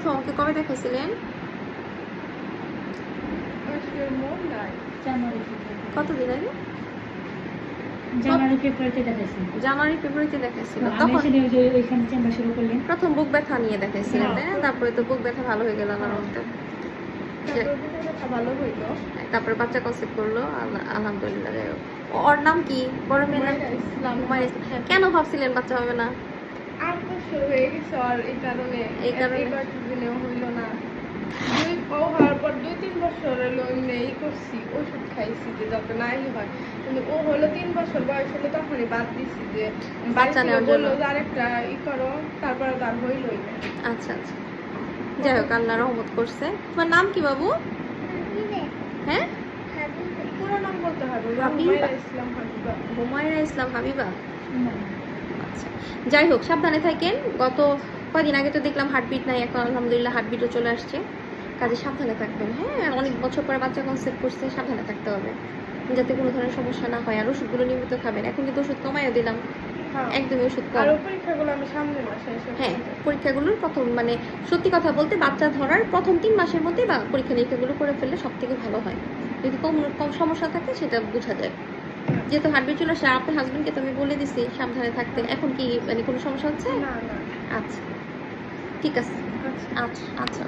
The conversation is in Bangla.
প্রথম ওকে কবে কতদিন আগে? জানুয়ারি ফেব্রুয়ারিতে দেখাইছি জানুয়ারি ফেব্রুয়ারিতে দেখাইছিল তখন এখানে ওই যে ওইখানে চেম্বার শুরু করলেন প্রথম বুক ব্যথা নিয়ে দেখাইছিলেন হ্যাঁ। তাই না? তারপরে তো বুক ব্যথা ভালো হয়ে গেল আমার মধ্যে ভালো হইল। তারপরে বাচ্চা কনসেপ্ট করল আলহামদুলিল্লাহ। ওর নাম কি? বড় মেয়ের নাম। কেন ভাবছিলেন বাচ্চা হবে না? আট বছর হয়ে গেছে আর এই কারণে এই কারণে? দিনেও হইল না। দুই ও হওয়ার পর দুই তিন বছর হলো এমনি ই করছি ওষুধ খাইছি যে যাতে নাই হয়। কিন্তু ও হলো তিন বছর বয়স হলো তখনই বাদ দিছি যে বাচ্চা নেওয়ার জন্য। আরেকটা ই করো তারপরে তার হইলই না। আচ্ছা আচ্ছা। যাই হোক আল্লাহ রহমত করছে। তোমার নাম কি বাবু? হ্যাঁ? পুরো নাম বলতে হবে। হুমায়রা ইসলাম হাবিবা। হুমায়রা ইসলাম হাবিবা? আচ্ছা যাই হোক সাবধানে থাকেন। গত কয়দিন আগে তো দেখলাম হার্টবিট নাই এখন আলহামদুলিল্লাহ হার্টবিটও চলে আসছে। কাজে সাবধানে থাকবেন হ্যাঁ? অনেক বছর পরে বাচ্চা কনসেপ্ট করছে সাবধানে থাকতে হবে। যাতে কোনো ধরনের সমস্যা না হয়। আর ওষুধগুলো নিয়মিত খাবেন। এখন কিন্তু ওষুধ কমাইও দিলাম। হ্যাঁ। একদমই ওষুধ কম। হ্যাঁ পরীক্ষাগুলোর প্রথম মানে সত্যি কথা বলতে বাচ্চা ধরার প্রথম তিন মাসের মধ্যে বা পরীক্ষা নিরীক্ষাগুলো করে ফেললে সব থেকে ভালো হয়। যদি কম কম সমস্যা থাকে সেটা বোঝা যায়। যেহেতু হাঁটবে চলে আসে আপনার হাজবেন্ডকে তো আমি বলে দিছি সাবধানে থাকতে। এখন কি মানে কোনো সমস্যা হচ্ছে? না না। আচ্ছা। ঠিক আছে। আচ্ছা। আচ্ছা আচ্ছা।